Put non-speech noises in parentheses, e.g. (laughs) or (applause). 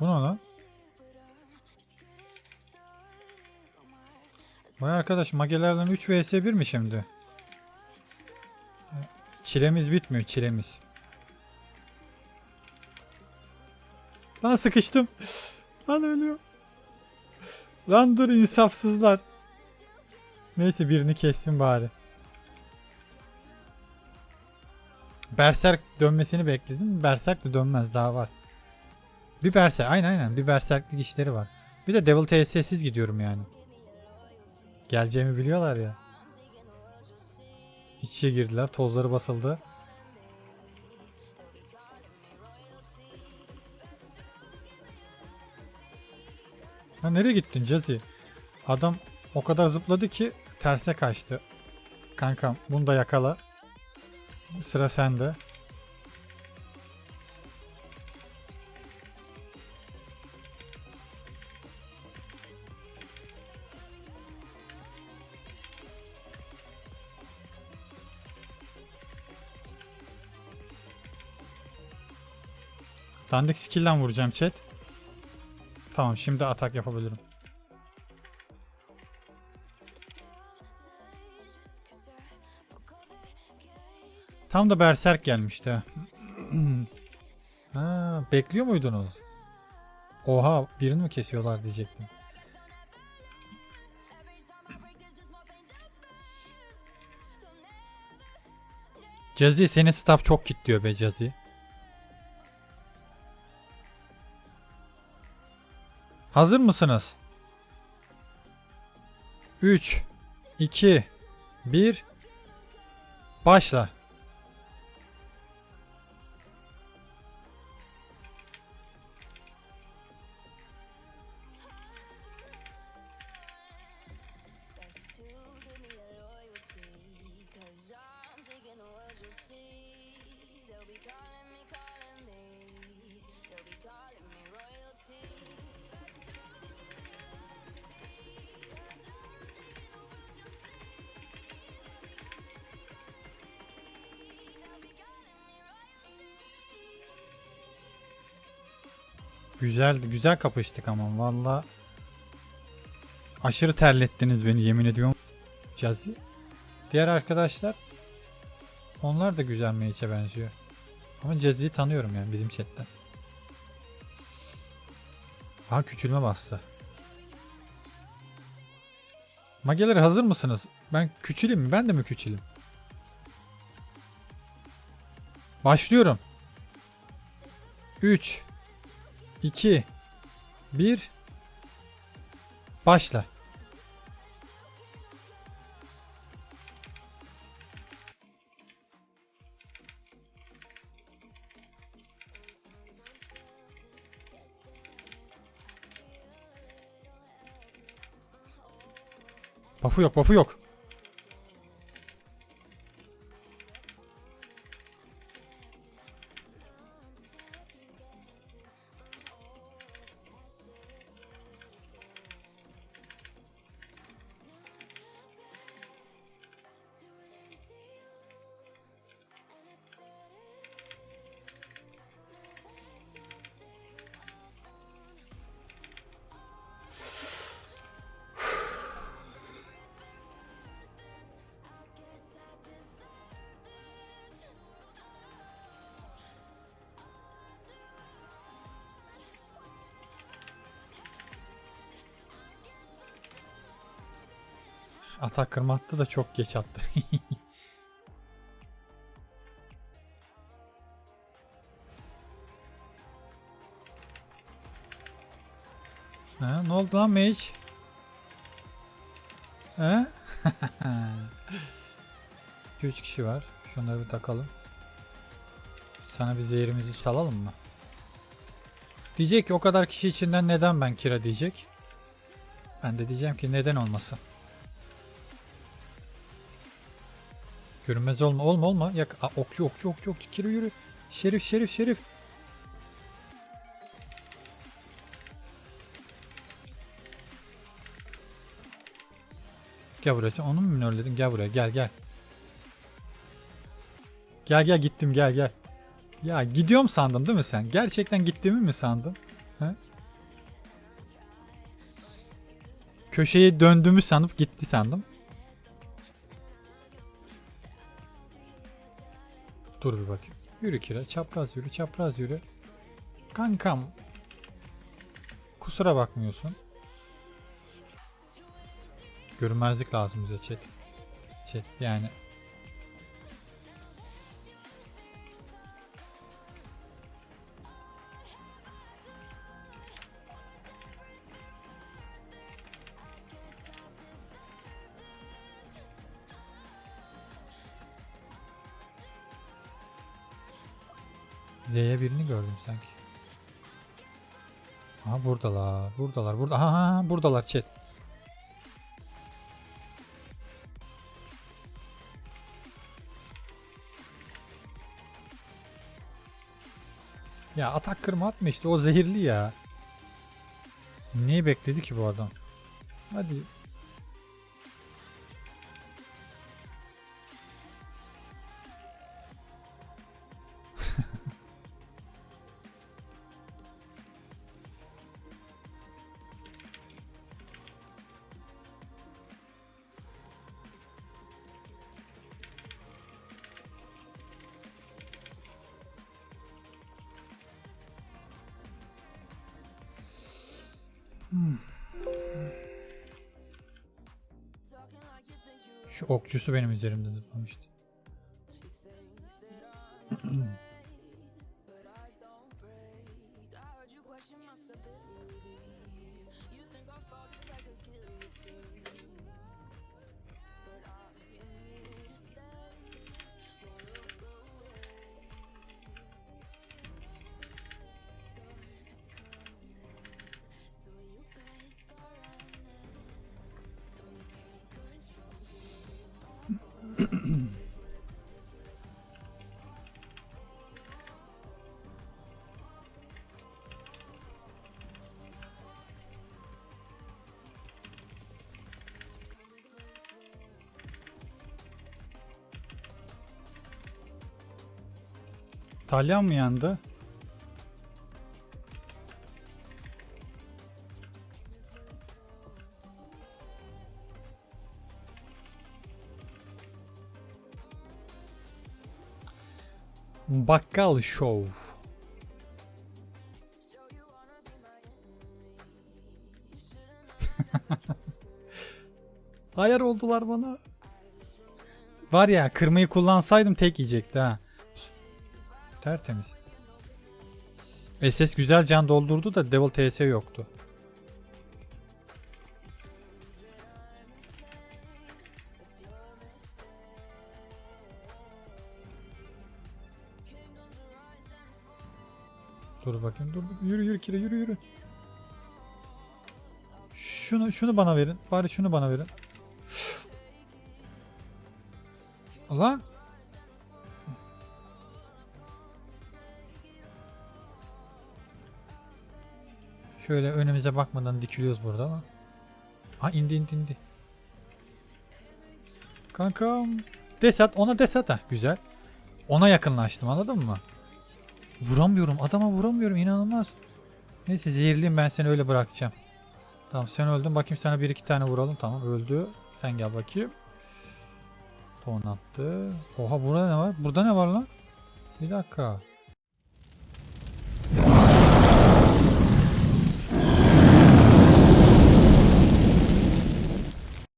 Bu ne lan? Vay arkadaş magelerden 3 vs 1 mi şimdi? Çilemiz bitmiyor çilemiz. Lan sıkıştım. Lan ölüyor. Lan dur insafsızlar. Neyse birini kestim bari. Berserk dönmesini bekledim. Berserk de dönmez daha var. Bir berserk aynen aynen bir berserklik işleri var. Bir de Devil TS'siz gidiyorum yani. Geleceğimi biliyorlar ya. İç içe girdiler. Tozları basıldı. Ha nereye gittin Cazi? Adam o kadar zıpladı ki terse kaçtı. Kankam bunu da yakala. Sıra sende. Dandik skill'den vuracağım chat. Tamam şimdi atak yapabilirim. Tam da berserk gelmişti. (clears throat) ha. bekliyor muydunuz? Oha birini mi kesiyorlar diyecektim. Cazi seni staff çok kitliyor be Cazi. Hazır mısınız? 3 2 1 Başla. Güzeldi. Güzel kapıştık ama valla. Aşırı terlettiniz beni yemin ediyorum. Cazi. Diğer arkadaşlar onlar da güzel mage'e benziyor. Ama Cazi'yi tanıyorum yani bizim chatten. Ha küçülme bastı. Mageler hazır mısınız? Ben küçüleyim mi? Ben de mi küçüleyim? Başlıyorum. 3 2 1 Başla. Buff'u yok, buff'u yok. Atak kırma attı da çok geç attı. (laughs) ha, ne oldu lan Mage? He? 2-3 (laughs) kişi var. Şunları bir takalım. Sana bir zehirimizi salalım mı? Diyecek ki o kadar kişi içinden neden ben kira diyecek. Ben de diyeceğim ki neden olmasın. Görünmez olma olma olma. Yak A, okçu okçu okçu okçu. Kiri yürü. Şerif şerif şerif. Gel buraya sen onu mu minörledin? Gel buraya gel gel. Gel gel gittim gel gel. Ya gidiyorum sandım değil mi sen? Gerçekten gittiğimi mi sandın? He? Köşeyi döndüğümü sanıp gitti sandım. Dur bir bakayım. Yürü Kira. Çapraz yürü. Çapraz yürü. Kankam. Kusura bakmıyorsun. Görünmezlik lazım bize chat. Chat yani. Z'ye birini gördüm sanki. Aha buradalar. Buradalar. Burada. Aha, buradalar chat. Ya atak kırma atma işte o zehirli ya. Neyi bekledi ki bu adam? Hadi. Şu okçusu benim üzerimde zıplamıştı. Talyan mı yandı? Bakkal Show. (laughs) Ayar oldular bana. Var ya kırmayı kullansaydım tek yiyecekti ha. Tertemiz. SS güzel can doldurdu da Devil TS yoktu. Dur bakayım dur, dur. yürü yürü kire yürü yürü. Şunu şunu bana verin. Bari şunu bana verin. Lan Şöyle önümüze bakmadan dikiliyoruz burada ama. Ha indi indi indi. Kankam. Desat ona desat ha güzel. Ona yakınlaştım anladın mı? Vuramıyorum adama vuramıyorum inanılmaz. Neyse zehirliyim ben seni öyle bırakacağım. Tamam sen öldün bakayım sana bir iki tane vuralım tamam öldü. Sen gel bakayım. Ton attı. Oha burada ne var? Burada ne var lan? Bir dakika.